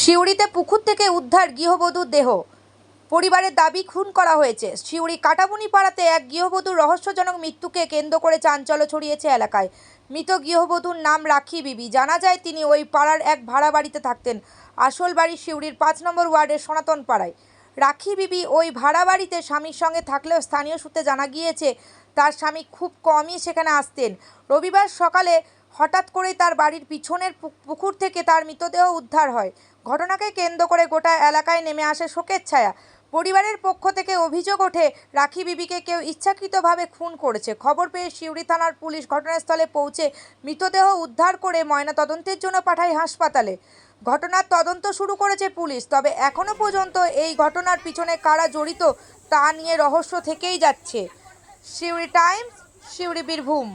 সিউড়িতে পুকুর থেকে উদ্ধার গৃহবধূর দেহ। পরিবারের দাবি খুন করা হয়েছে। সিউড়ি কাটাবুনি পাড়াতে এক গৃহবধূর রহস্যজনক মৃত্যুকে কেন্দ্র করে চাঞ্চল্য ছড়িয়েছে এলাকায়। মৃত গৃহবধূর নাম রাখি বিবি। জানা যায়, তিনি ওই পাড়ার এক ভাড়া বাড়িতে থাকতেন। আসল বাড়ি সিউড়ির পাঁচ নম্বর ওয়ার্ডের সনাতন পাড়ায়। রাখি বিবি ওই ভাড়া বাড়িতে স্বামীর সঙ্গে থাকলেও স্থানীয় সূত্রে জানা গিয়েছে, তার স্বামী খুব কমই সেখানে আসতেন। রবিবার সকালে হঠাৎ করেই তার বাড়ির পিছনের পুকুর থেকে তার মৃতদেহ উদ্ধার হয়। ঘটনাকে কেন্দ্র করে গোটা এলাকায় নেমে আসে শোকের ছায়া। পরিবারের পক্ষ থেকে অভিযোগ ওঠে রাখি বিবিকে কেউ ইচ্ছাকৃতভাবে খুন করেছে। খবর পেয়ে সিউড়ি থানার পুলিশ ঘটনাস্থলে পৌঁছে মৃতদেহ উদ্ধার করে ময়নাতদন্তের জন্য পাঠায় হাসপাতালে। ঘটনার তদন্ত শুরু করেছে পুলিশ তবে এখনও পর্যন্ত এই ঘটনার পিছনে কারা জড়িত তা নিয়ে রহস্য থেকেই যাচ্ছে। সিউড়ি টাইমস সিউড়ি বীরভূম।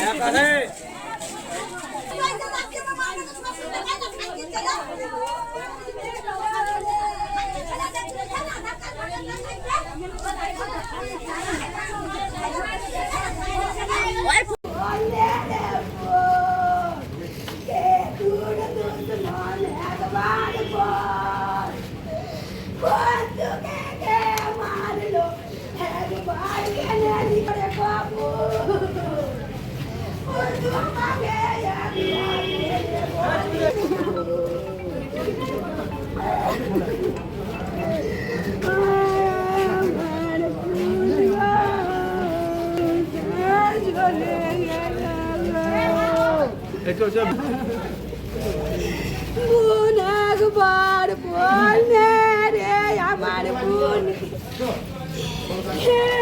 야, 가세! অনেক বোন একবার বলে রে আমার বোন হে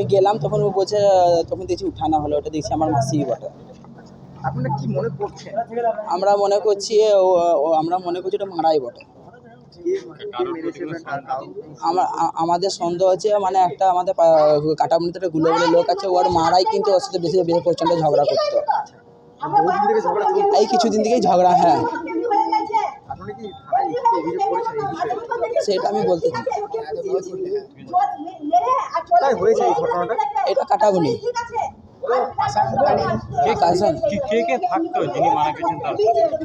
আমি গেলাম তখন ও বলছে তখন দেখছি উঠানো হলো ওটা দেখছি আমার মাসি বটে। আপনারা কি মনে করছেন? আমরা মনে করছি ও আমরা মনে করছি ওটা মারাই বটে। আমাদের সন্দেহ হচ্ছে মানে একটা আমাদের কাটামুনিতে একটা গুলো বলে লোক আছে ওর মারাই কিন্তু ওর সাথে বেশি বেশি প্রচণ্ড ঝগড়া করতো। এই কিছুদিন থেকেই ঝগড়া হ্যাঁ। সেটা আমি বলতে চাই। কোথায় হয়েছে এই ঘটনাটা? এটা কাটাবনি কাজন কে কে থাকতো যিনি মারা গেছেন তার?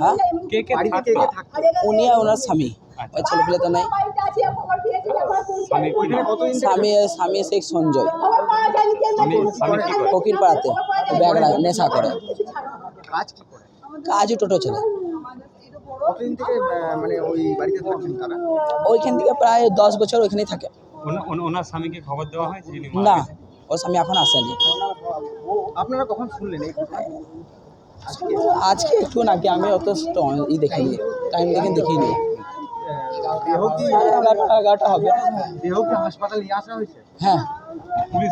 হ্যাঁ? কে কে কে কে থাকতো? উনি আর ওনার স্বামী। ওই ছেলেপেলে তো নাই। স্বামী স্বামী? শেখ সঞ্জয়। ফকির পাড়াতে ব্যাগরা নেশা করে। কাজ কি করে? কাজই টোটো ছেলে। কতদিন থেকে মানে ওই বাড়িতে থাকছেন তারা? ওইখান থেকে প্রায় দশ বছর ওইখানেই থাকে। ওনার স্বামীকে খবর দেওয়া হয়? যিনি না? ওর স্বামী এখন আসেনি। আপনারা কখন শুনলেন এই আজকে একটু নাকি আমি অত ই দেখিনি টাইম দেখে দেখিনি। আহ, দেহ কি এগারোটা এগারোটা হবে। হাসপাতাল নিয়ে আসা হয়েছে? হ্যাঁ। পুলিশ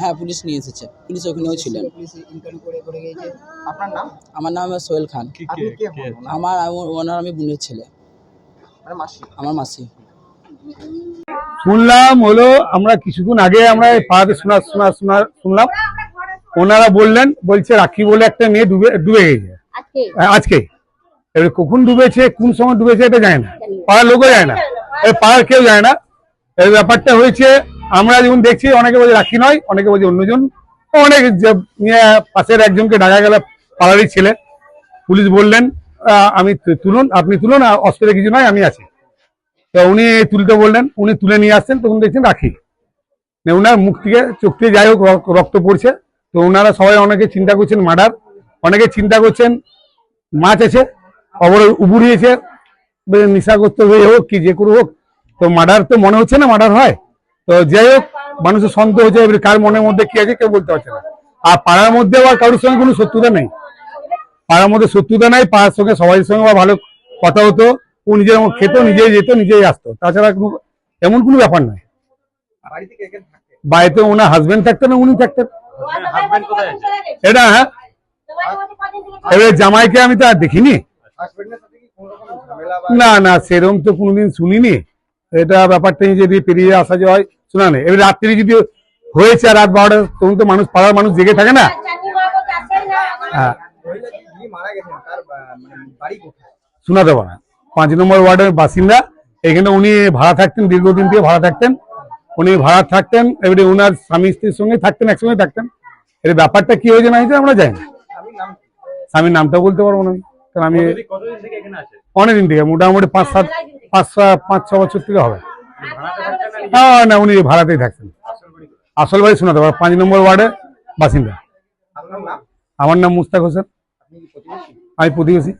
হ্যাঁ পুলিশ নিয়ে এসেছে। পুলিশ ওখানেও ছিলেন। আপনার নাম? আমার নাম সোহেল খান। আমার ওনার আমি বোনের ছেলে। আমার মাসি। শুনলাম হলো আমরা কিছুক্ষণ আগে আমরা এই পাড়াতে শোনা শোনা শোনা শুনলাম। ওনারা বললেন বলছে রাখি বলে একটা মেয়ে ডুবে ডুবে গেছে। হ্যাঁ, আজকে। এবার কখন ডুবেছে কোন সময় ডুবেছে এটা যায় না। পাড়ার লোকও যায় না। এই পাড়ার কেউ যায় না। এই ব্যাপারটা হয়েছে আমরা যেমন দেখছি অনেকে বলছে রাখি নয় অনেকে বলছে অন্যজন। অনেক নিয়ে পাশের একজনকে ডাকা গেল পাড়ারই ছেলে। পুলিশ বললেন আহ, আমি তুলুন আপনি তুলুন আর অসুবিধা কিছু নয় আমি আছি। তো উনি তুলতে বললেন, উনি তুলে নিয়ে আসছেন, তখন দেখছেন রাখি। মানে ওনার মুখ থেকে, চোখ থেকে যাই হোক রক- রক্ত পড়ছে। তো ওনারা সবাই অনেকে চিন্তা করছেন মার্ডার, অনেকে চিন্তা করছেন মাছ আছে খবর উবুড়িয়েছে নেশাগ্রস্ত হয়ে হোক কি যে করে হোক। তো মার্ডার তো মনে হচ্ছে না মার্ডার হয়। তো যাই হোক মানুষের সন্দেহ হচ্ছে, এবার কার মনের মধ্যে কি আছে কেউ বলতে পারছে না। আর পাড়ার মধ্যে আবার কারোর সঙ্গে কোনো শত্রুতা নেই। পাড়ার মধ্যে শত্রুতা নাই, পাড়ার সঙ্গে, সবাই সঙ্গে ভালো কথা হতো। ও নিজের খেত নিজেই যেত নিজেই আসতো। তাছাড়া কোনো এমন কোনো ব্যাপার নয়। বাড়িতে ওনার হাজবেন্ড থাকতেন উনি থাকতেন। এটা হ্যাঁ? এবারে জামাইকে আমি তো আর দেখিনি। না না সেরকম তো কোনোদিন শুনিনি। এটা ব্যাপারটা যদি পেরিয়ে আসা যায় শোনা নেই। এবার রাত্রি যদি হয়েছে আর রাত বারোটা তখন তো মানুষ পাড়ার মানুষ জেগে থাকে না। হ্যাঁ। মানে শোনাতে পারা পাঁচ নম্বর ওয়ার্ডের বাসিন্দা। এখানে উনি ভাড়া থাকতেন দীর্ঘদিন থেকে ভাড়া থাকতেন। উনি ভাড়া থাকতেন এবারে উনার স্বামী স্ত্রীর সঙ্গে থাকতেন একসঙ্গে থাকতেন। এর ব্যাপারটা কি হয়েছে না হয়েছে আমরা জানি না? স্বামীর নামটা বলতে পারব না আমি। কারণ আমি অনেকদিন থেকে মোটামুটি পাঁচ সাত পাঁচ ছ- পাঁচ ছ বছর থেকে হবে। হ্যাঁ না উনি ভাড়াতেই থাকতেন। আসল বাড়ি শোনাতে পারব পাঁচ নম্বর ওয়ার্ডের বাসিন্দা। আমার নাম মুস্তাক হোসেন। আমি প্রতিবেশী।